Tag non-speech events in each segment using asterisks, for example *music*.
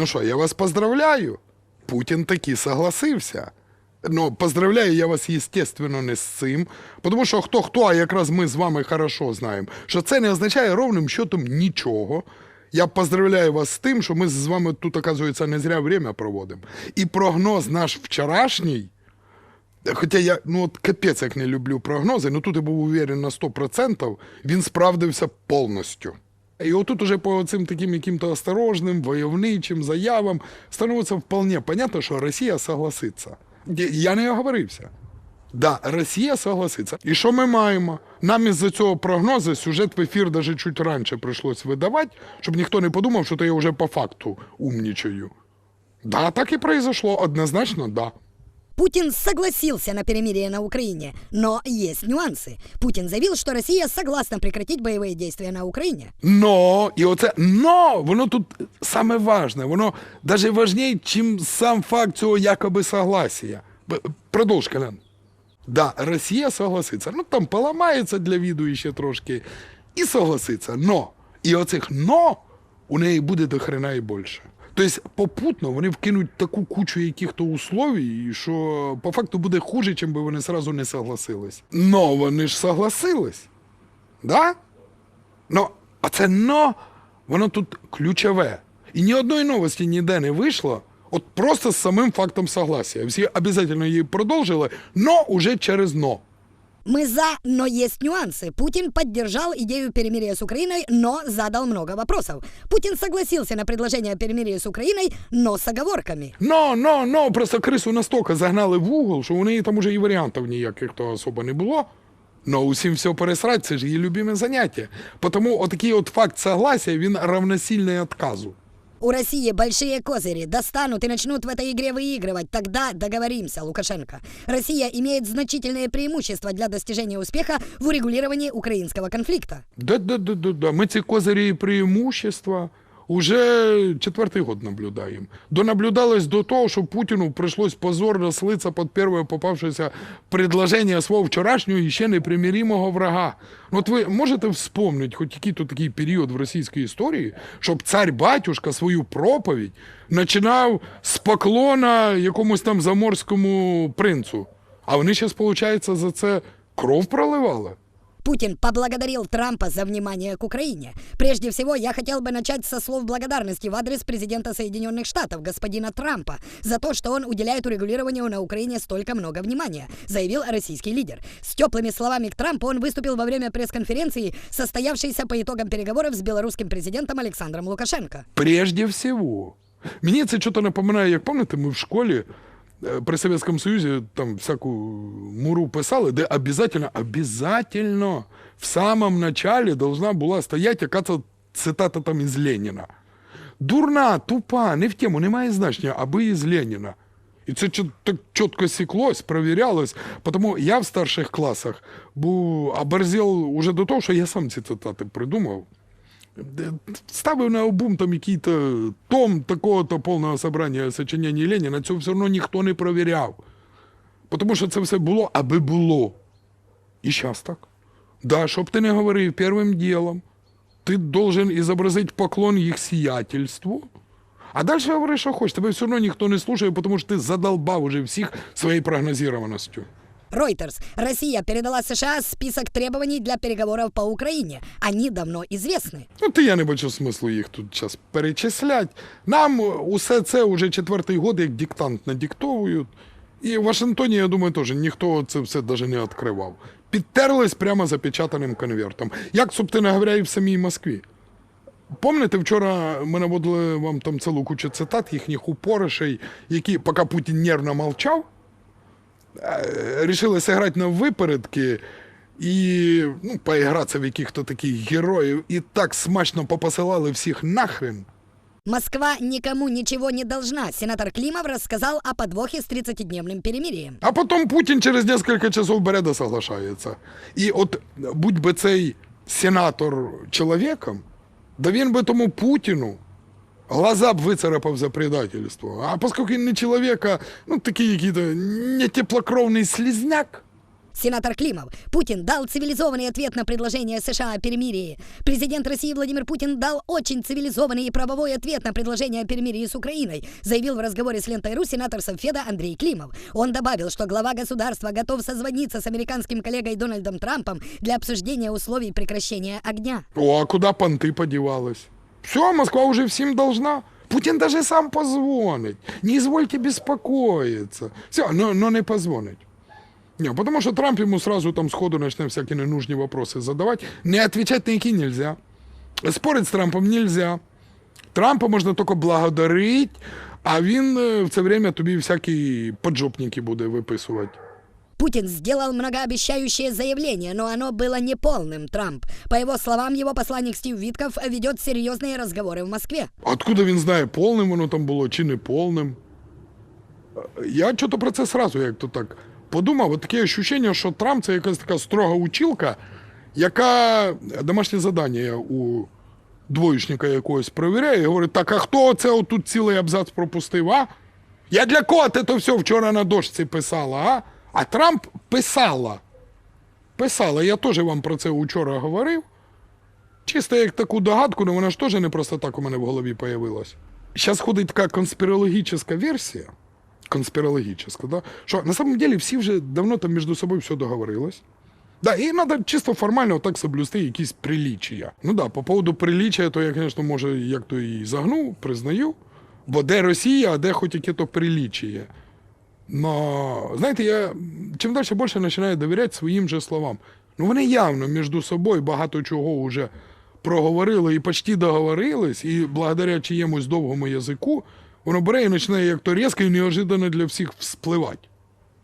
Ну що, я вас поздравляю. Путін таки согласився. Ну, поздравляю я вас, естественно, не з цим. Тому що хто хто, а якраз ми з вами хорошо знаємо, що це не означає ровним счетом нічого. Я поздравляю вас з тим, що ми з вами тут, оказується, не зря время проводимо. І прогноз наш вчорашній. Хоча я ну от капець як не люблю прогнози, ну тут я був уверен на 100%, він справдився повністю. І отут уже по цим таким яким-то осторожним, войовничим заявам становиться вполне понятно, що Росія согласиться. Я- не оговорився. Да, Росія согласиться. І що ми маємо? Нам із-за цього прогнозу сюжет в ефір даже чуть раніше прийшлось видавати, щоб ніхто не подумав, що то я вже по факту умнічаю. Да, так і произошло, однозначно, да. Путин согласился на перемирие на Украине, но есть нюансы. Путин заявил, что Россия согласна прекратить боевые действия на Украине. Но, і оце но, воно тут саме важне, воно навіть важніше, чим сам факт цього якоби согласия. Продовж, Колян. Да, Росія согласиться. Ну там поламається для віду ще трошки. І согласиться. Но. І оцих но у неї буде до хрена і більше. Тобто, попутно вони вкинуть таку кучу яких-то условій, що по факту буде хуже, чим би вони сразу не согласились. Но вони ж согласились. Да? Ну, а це но, воно тут ключове. І ні одної новості ніде не вийшло, от просто з самим фактом согласия. Всі обов'язково її продовжили, но уже через но. Мы за, но есть нюансы. Путин поддержал идею перемирия с Украиной, но задал много вопросов. Путин согласился на предложение о перемирии с Украиной, но с оговорками. Но, но, но, просто крису настільки загнали в угол, що у неї там уже і варіантів ніяких то особо не було. Но усім все пересрать, це ж її любиме заняття. Тому отакий от факт согласия, він равносильний отказу. У России большие козыри достанут и начнут в этой игре выигрывать. Тогда договоримся, Лукашенко. Россия имеет значительные преимущества для достижения успеха в урегулировании украинского конфликта. Да-да-да-да. Ми ці козирі і преимущества уже четвертий год наблюдаємо. Донаблюдалось до того, що Путіну прийшлось позорно слиться під перше попавшееся предложення свого вчорашнього і ще непримиримого врага. От ви можете вспомнити хоч який то такий період в російській історії, щоб цар-батюшка свою проповідь починав з поклона якомусь там заморському принцу. А вони зараз, виходить, за це кров проливали. Путин поблагодарил Трампа за внимание к Украине. Прежде всего, я хотел бы начать со слов благодарности в адрес президента Соединенных Штатов, господина Трампа, за то, что он уделяет урегулированию на Украине столько много внимания, заявил российский лидер. С теплыми словами к Трампу он выступил во время пресс-конференции, состоявшейся по итогам переговоров с белорусским президентом Александром Лукашенко. Прежде всего. Мені це щось напоминає, як пам'ятаєте, ми в школі е, при Совєтському Союзі там всяку муру писали, де обязательно, обязательно в самом начале должна була стояти яка-то цитата там із Леніна. Дурна, тупа, не в тему, немає значення, аби із Леніна. І це так чітко сіклось, провірялось. Тому я в старших класах був оборзел уже до того, що я сам ці цитати придумав. Ставив на обум там який-то том такого-то повного собрання сочинення Леніна, цього все одно ніхто не провіряв. Тому що це все було, аби було. І зараз так. Да, щоб ти не говорив першим ділом, ти должен ізобразити поклон їх сіятельству. А далі говори, що хочеш. Тебе все одно ніхто не слухає, тому що ти задолбав уже всіх своєю прогнозованістю. Reuters. Россия передала США список требований для переговоров по Украине. Они давно известны. Ну, ти я не бачу смислу їх тут зараз перечислять. Нам усе це вже четвертий год, як диктант надиктовують. І в Вашингтоні, я думаю, теж ніхто це все навіть не відкривав. Підтерлись прямо запечатаним конвертом. Як, собственно говоря, і в самій Москві. Помните, вчора ми наводили вам там цілу кучу цитат їхніх упоришей, які, поки Путін нервно мовчав, е, рішили зіграти на випередки і ну, поігратися в яких-то таких героїв, і так смачно попосилали всіх нахрен. Москва никому ничего не должна. Сенатор Климов рассказал о подвохе с 30-дневным перемирием. А потім Путін через кілька часов бере да соглашається. І от будь би цей сенатор чоловіком, да він би тому Путіну глаза б вицарапав за предательство. А оскільки він не чоловік, а ну такий який-то не теплокровний слізняк, Сенатор Климов. Путин дал цивилизованный ответ на предложение США о перемирии. Президент России Владимир Путин дал очень цивилизованный и правовой ответ на предложение о перемирии с Украиной, заявил в разговоре с Лентой.ру сенатор Совфеда Андрей Климов. Он добавил, что глава государства готов созвониться с американским коллегой Дональдом Трампом для обсуждения условий прекращения огня. О, а куда понты подевалась? Все, Москва уже всем должна. Путин даже сам позвонить. Не извольте беспокоиться. Все, но, но не позвонить. Не, потому что Трамп ему сразу там сходу начнет всякие ненужные вопросы задавать. Не отвечать на які нельзя. Спорить з Трампом нельзя. Трампа можна тільки благодарить, а він е, в це время тобі всякі поджопники буде виписувати. Путин сделал многообещающее заявление, но оно было неполным, Трамп. По его словам, его посланник Стив Витков ведет серьезные разговоры в Москве. Откуда він знає, повним воно там було чи не повним? Е, Я чого про це сразу як то так подумав. От таке ощущення, що Трамп це якась така строга училка, яка домашнє завдання у двоєчника якогось перевіряє і говорить, так, а хто це отут цілий абзац пропустив, а? Я для кого ти то все вчора на дошці писала, а? А Трамп писала. Писала. Я теж вам про це вчора говорив. Чисто як таку догадку, але вона ж теж не просто так у мене в голові появилась. Зараз ходить така конспірологічна версія. Конспірологічна, да? що на самом деле всі вже давно там між собою все договорилось. Да, і треба чисто формально так соблюсти якісь приліччя. Ну да, по поводу приліччя, то я, звісно, може, як то і загнув, признаю. Бо де Росія, а де хоч яке то приліччя. Но, знаєте, я чим далі більше починаю довіряти своїм же словам. Ну, вони явно між собою багато чого вже проговорили і почти договорились, і благодаря чиємусь довгому язику, воно бере і починає як то різко і неожиданно для всіх вспливати.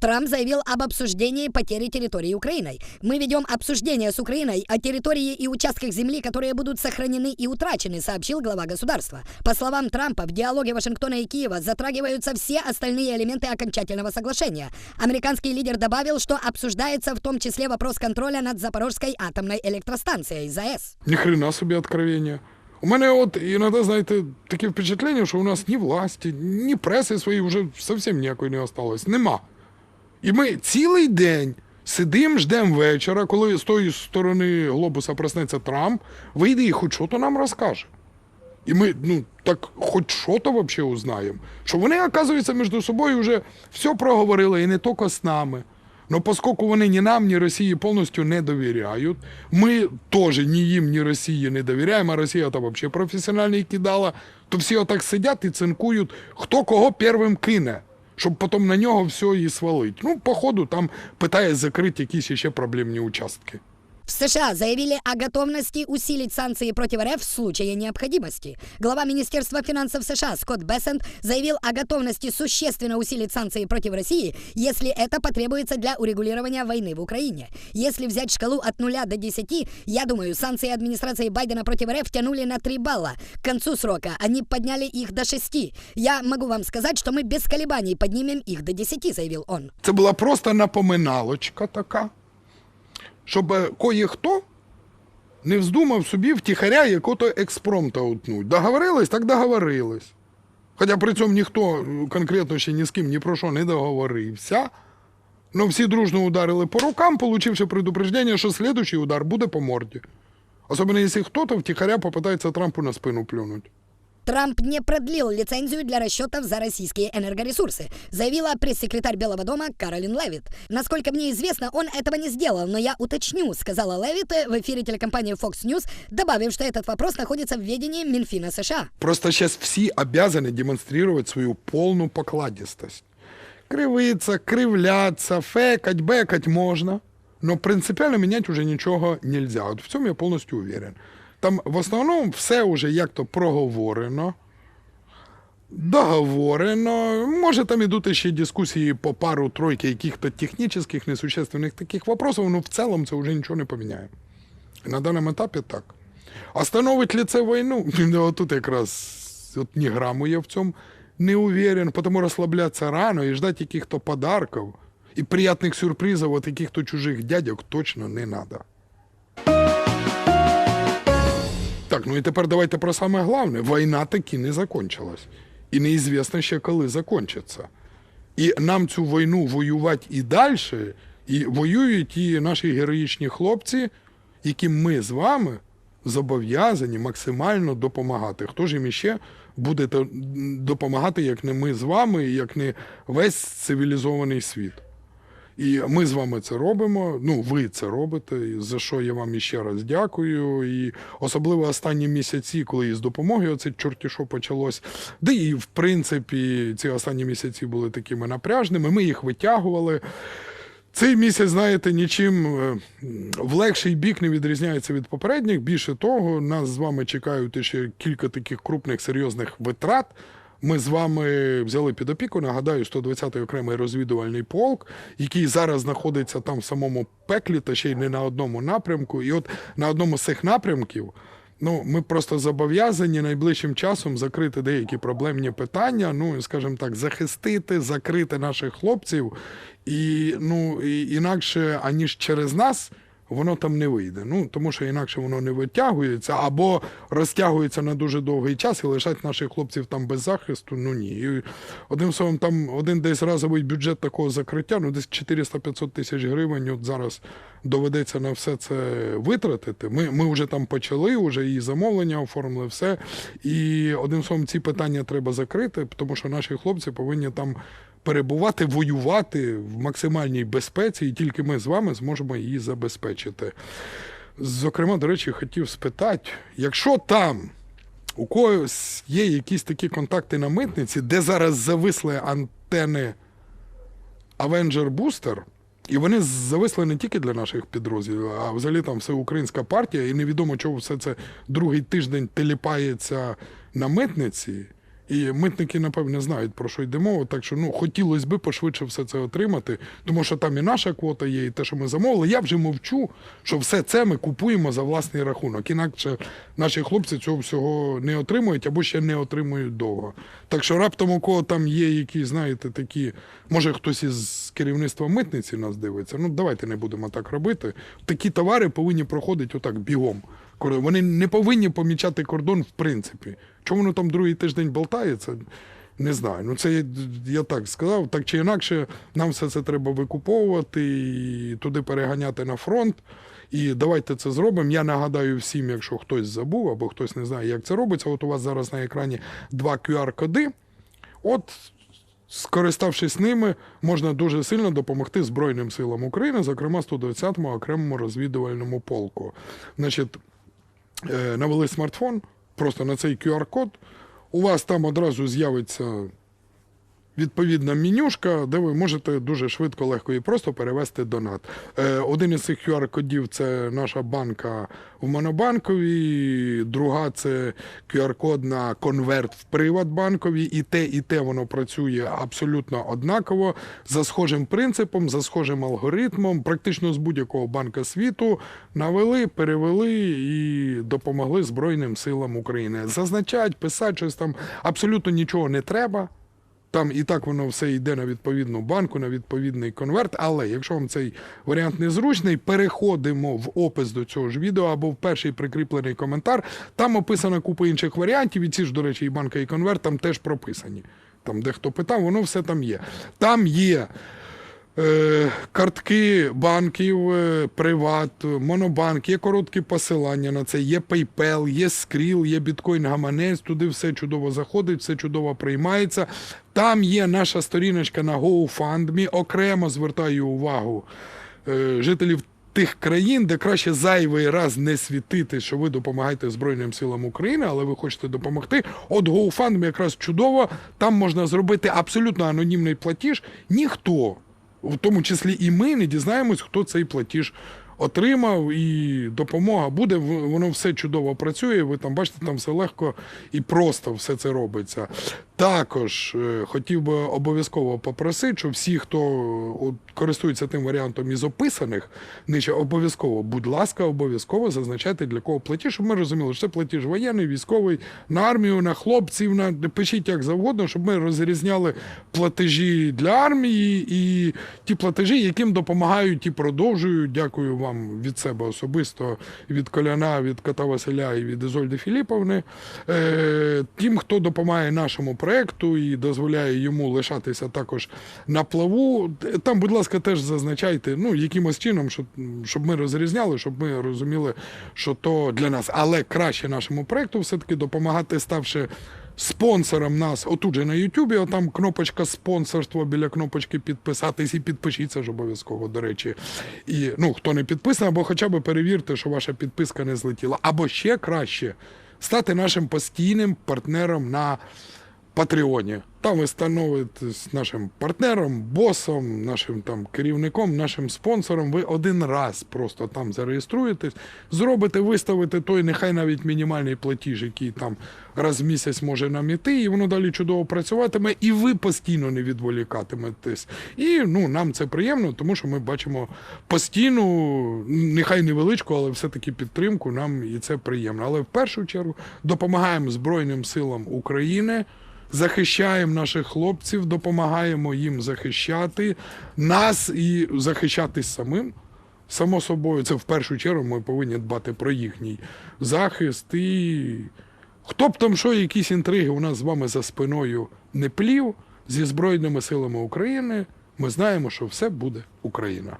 Трамп заявил об обсуждении потери территории Украиной. Мы ведем обсуждение с Украиной о территории и участках земли, которые будут сохранены и утрачены, сообщил глава государства. По словам Трампа, в диалоге Вашингтона и Киева затрагиваются все остальные элементы окончательного соглашения. Американский лидер добавил, что обсуждается в том числе вопрос контроля над Запорожской атомной электростанцией ЗАЭС. Ні хрена собі откровення. У мене от іноді, знаєте, таке впечатлення, що у нас ні власті, ні преси своєї вже зовсім ніякої не осталось. Нема. І ми цілий день сидимо, ждемо вечора, коли з тої сторони глобуса проснеться Трамп, вийде і хоч що-то нам розкаже. І ми, ну, так хоч що-то взагалі узнаємо. Що вони, оказується, між собою вже все проговорили, і не тільки з нами. Но поскольку вони ні нам, ні Росії повністю не довіряють, ми теж ні їм, ні Росії не довіряємо, а Росія там взагалі професіонально кидала, то всі отак сидять і цинкують, хто кого первим кине, щоб потім на нього все і свалить. Ну, походу, там питає закрити якісь ще проблемні участки. В США заявили о готовности усилить санкции против РФ в случае необходимости. Глава Министерства финансов США Скотт Бессент заявил о готовности существенно усилить санкции против России, если это потребуется для урегулирования войны в Украине. Если взять шкалу от 0 до 10, я думаю, санкции администрации Байдена против РФ тянули на 3 балла. К концу срока они подняли их до 6. Я могу вам сказать, что мы без колебаний поднимем их до 10, заявил он. Це була просто напоминалочка така, щоб е, кое-хто не вздумав собі втіхаря якого-то експромта утнуть. Договорились, так договорились. Хоча при цьому ніхто е, конкретно ще ні з ким ні про що не договорився. Но всі дружно ударили по рукам, получивши предупреждение, що следующий удар буде по морді. Особенно если кто-то втихаря попытается Трампу на спину плюнуть. Трамп не продлил лицензию для расчетов за российские энергоресурсы, заявила пресс-секретарь Белого дома Каролин Левит. Насколько мне известно, он этого не сделал, но я уточню, сказала Левит в эфире телекомпании Fox News, добавив, что этот вопрос находится в ведении Минфина США. Просто сейчас все обязаны демонстрировать свою полную покладистость. Кривиться, кривляться, фекать, бекать можно, но принципиально менять уже нічого нельзя. От в цьому я повністю уверен. Там в основному все вже як-то проговорено, договорено. Може, там ідуть ще дискусії по пару тройки яких-то технічних, несущественних таких вопросов, но в цілому це вже нічого не поміняє. На даному етапі так. Остановить ли це війну? *laughs* Ну, тут якраз от ні граму я в цьому не уверен, потому розслаблятися рано і ждать яких-то подарків і приятних сюрпризів от яких-то чужих дядьок точно не надо. Так, ну і тепер давайте про саме головне. Війна таки не закончилась. І неізвісно ще коли закончиться. І нам цю війну воювати і далі І воюють і наші героїчні хлопці, яким ми з вами зобов'язані максимально допомагати. Хто ж їм іще буде допомагати, як не ми з вами, як не весь цивілізований світ. І ми з вами це робимо. Ну, ви це робите, за що я вам іще раз дякую. І особливо останні місяці, коли із допомогою оце чорті що почалось. Де і в принципі ці останні місяці були такими напряжними. Ми їх витягували. Цей місяць, знаєте, нічим е, в легший бік не відрізняється від попередніх. Більше того, нас з вами чекають ще кілька таких крупних серйозних витрат. Ми з вами взяли під опіку, нагадаю, 120-й окремий розвідувальний полк, який зараз знаходиться там в самому пеклі, та ще й не на одному напрямку. І от на одному з цих напрямків Ну, ми просто зобов'язані найближчим часом закрити деякі проблемні питання. Ну, і, скажімо так, захистити, закрити наших хлопців, і ну і інакше аніж через нас. Воно там не вийде. Ну тому що інакше воно не витягується або розтягується на дуже довгий час і лишать наших хлопців там без захисту. Ну ні. І одним словом, там один десь разовий бюджет такого закриття, ну десь 400-500 тисяч гривень. От зараз доведеться на все це витратити. Ми, ми вже там почали, вже і замовлення оформили, все. І одним словом, ці питання треба закрити, тому що наші хлопці повинні там перебувати, воювати в максимальній безпеці, і тільки ми з вами зможемо її забезпечити. Зокрема, до речі, хотів спитати, якщо там у когось є якісь такі контакти на митниці, де зараз зависли антени Avenger Booster, і вони зависли не тільки для наших підрозділів, а взагалі там всеукраїнська партія, і невідомо, чого все це другий тиждень теліпається на митниці. І митники, напевне, знають, про що йде мова. Так що ну, хотілося б пошвидше все це отримати, тому що там і наша квота є, і те, що ми замовили. Я вже мовчу, що все це ми купуємо за власний рахунок. Інакше наші хлопці цього всього не отримують або ще не отримують довго. Так що раптом у кого там є якісь, знаєте, такі, може хтось із керівництва митниці нас дивиться. Ну давайте не будемо так робити. Такі товари повинні проходити отак бігом. Вони не повинні помічати кордон в принципі. Чому воно там другий тиждень болтається? Не знаю. Ну це я, так сказав. Так чи інакше, нам все це треба викуповувати і туди переганяти на фронт. І давайте це зробимо. Я нагадаю всім, якщо хтось забув або хтось не знає, як це робиться. От у вас зараз на екрані два QR-коди. От скориставшись ними, можна дуже сильно допомогти Збройним силам України, зокрема 120-му окремому розвідувальному полку. Значить, навели смартфон просто на цей QR-код. У вас там одразу з'явиться відповідна менюшка, де ви можете дуже швидко, легко і просто перевести донат. Е, один із цих QR-кодів це наша банка в Монобанковій, друга це QR-код на конверт в Приватбанковій. І те, і те воно працює абсолютно однаково, за схожим принципом, за схожим алгоритмом, практично з будь-якого банка світу навели, перевели і допомогли Збройним силам України. Зазначать, писати щось там абсолютно нічого не треба. Там і так воно все йде на відповідну банку, на відповідний конверт. Але якщо вам цей варіант незручний, переходимо в опис до цього ж відео або в перший прикріплений коментар. Там описана купа інших варіантів. І ці ж, до речі, і банка, і конверт там теж прописані. Там, де хто питав, воно все там є. Там є. Е, картки банків, е, Приват, Монобанк, є короткі посилання на це, є PayPal, є Skrill, є біткоін гаманець, туди все чудово заходить, все чудово приймається. Там є наша сторіночка на GoFundMe, окремо звертаю увагу е, жителів тих країн, де краще зайвий раз не світити, що ви допомагаєте Збройним силам України, але ви хочете допомогти. От GoFundMe якраз чудово, там можна зробити абсолютно анонімний платіж. Ніхто в тому числі і ми не дізнаємось, хто цей платіж отримав, і допомога буде. Воно все чудово працює. Ви там бачите, там все легко і просто все це робиться. Також е, хотів би обов'язково попросити, що всі, хто от, користується тим варіантом із описаних, нижче обов'язково, будь ласка, обов'язково зазначайте для кого платіж, щоб ми розуміли, що це платіж воєнний, військовий, на армію, на хлопців, на пишіть як завгодно, щоб ми розрізняли платежі для армії і ті платежі, яким допомагають і продовжують. Дякую вам від себе особисто, від Коляна, від кота Василя і від Ізольди Філіповни. Е, тим, хто допомагає нашому проекту і дозволяє йому лишатися також на плаву. Там, будь ласка. Ласка, теж зазначайте, ну, якимось чином, щоб, щоб ми розрізняли, щоб ми розуміли, що то для нас. Але краще нашому проекту все-таки допомагати, ставши спонсором нас отут же на Ютубі, отам кнопочка спонсорство біля кнопочки підписатись і підпишіться ж обов'язково, до речі. І ну, хто не підписаний, або хоча б перевірте, що ваша підписка не злетіла. Або ще краще стати нашим постійним партнером на Патреоні. Там ви становитесь нашим партнером, босом, нашим там керівником, нашим спонсором. Ви один раз просто там зареєструєтесь, зробите, виставите той, нехай навіть мінімальний платіж, який там раз в місяць може нам іти, і воно далі чудово працюватиме, і ви постійно не відволікатиметесь. І ну, нам це приємно, тому що ми бачимо постійну, нехай невеличку, але все-таки підтримку. Нам і це приємно. Але в першу чергу допомагаємо Збройним силам України захищаємо наших хлопців, допомагаємо їм захищати нас і захищатись самим. Само собою, це в першу чергу ми повинні дбати про їхній захист. І хто б там що, якісь інтриги у нас з вами за спиною не плів зі Збройними силами України, ми знаємо, що все буде Україна.